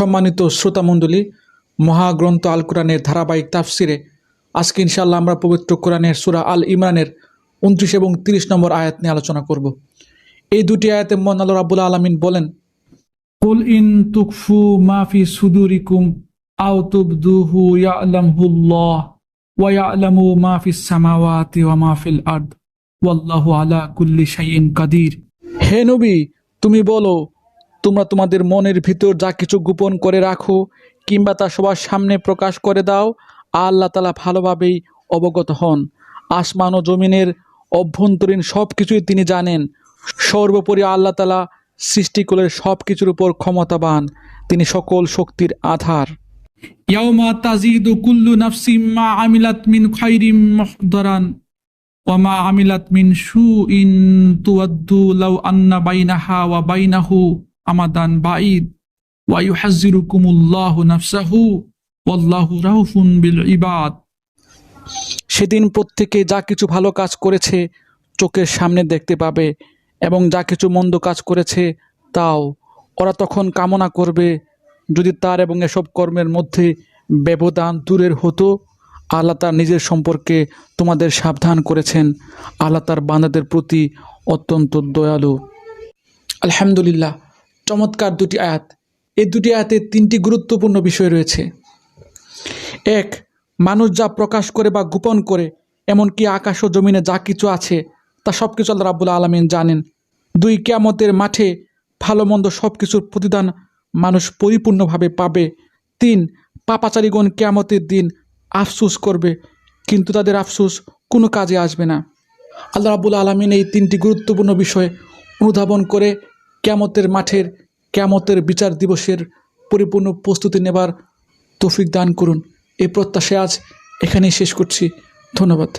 সম্মানিত শ্রোতামণ্ডলী মহাগ্রন্থ আল কোরআনের ধারাবাহিক তাফসিরে আজকে ইনশাআল্লাহ আমরা পবিত্র কোরআনের সুরা আল ইমরানের উনত্রিশ এবং তিরিশ নম্বর আয়াত নিয়ে আলোচনা করব। এই দুটি আয়াতে মন আল্লাহ রাবুল আলমিন বলেন কুল ইন তুকফু মাফি সুদুরিকুম আও তুবদুহু ইয়ালামহুল্লাহ ওয়া ইয়ালামু মা ফিস সামাওয়াতি ওয়া মা ফিল আরদ। ওয়াল্লাহু আলা কুল্লি শাইইন কাদির। হে নবী তুমি বলো তোমরা তোমাদের মনের ভিতর যা কিছু গোপন করে রাখো, কিংবা তা সবার সামনে প্রকাশ করে দাও, আল্লাহ তালা ভালোভাবেই অবগত হন। আসমান ও জমিনের অভ্যন্তরীণ সব কিছুই তিনি জানেন। সর্বোপরি আল্লাহ তালা সৃষ্টিকুলের সব কিছুর উপর ক্ষমতাবান। তিনি সকল শক্তির আধার। ইয়াউমা তাজিদু কুল্লু নাফসিম মা আমিলাত মিন খাইরিম মুহদারান, ওয়া মা আমিলাত মিন সুইন তুয়াদ্দু লাউ আন্না বাইনাহা ওয়া বাইনাহু। আমাদান বাঈদ। ওয়া ইউহাজ্জিরুকুমুল্লাহু নাফসাহু, ওয়াল্লাহু রাউফুন বিল ইবাদ। সেদিন প্রত্যেকে যা কিছু ভালো কাজ করেছে, চোখের সামনে দেখতে পাবে এবং যা কিছু মন্দ কাজ করেছে, তাও। ওরা তখন কামনা করবে, যদি তার এবং এসব কর্মের মধ্যে ব্যবধান দূরের হতো, আল্লাহ তার নিজের সম্পর্কে তোমাদের সাবধান করেছেন। আল্লাহ তার বান্দাদের প্রতি অত্যন্ত দয়ালু। আলহামদুলিল্লাহ। চমৎকার দুটি আয়াত। এই দুটি আয়াতে তিনটি গুরুত্বপূর্ণ বিষয় রয়েছে। এক, মানুষ যা প্রকাশ করে বা গোপন করে, এমনকি আকাশ ও জমিনে যা কিছু আছে, তা সব কিছু আল্লাহ রাবুল আলমিন জানেন। দুই, কেয়ামতের মাঠে ভালো মন্দ সব কিছুর প্রতিদান মানুষ পরিপূর্ণভাবে পাবে। তিন, পাপাচারীগণ কেয়ামতের দিন আফসুস করবে, কিন্তু তাদের আফসুস কোনো কাজে আসবে না। আল্লাহ রাবুল আলমিন এই তিনটি গুরুত্বপূর্ণ বিষয় অনুধাবন করে কেয়ামতের মাঠের, ক্যামতের বিচার দিবসের পরিপূর্ণ প্রস্তুতি নেবার তৌফিক দান করুন। এই প্রত্যাশায় আজ এখানেই শেষ করছি। ধন্যবাদ।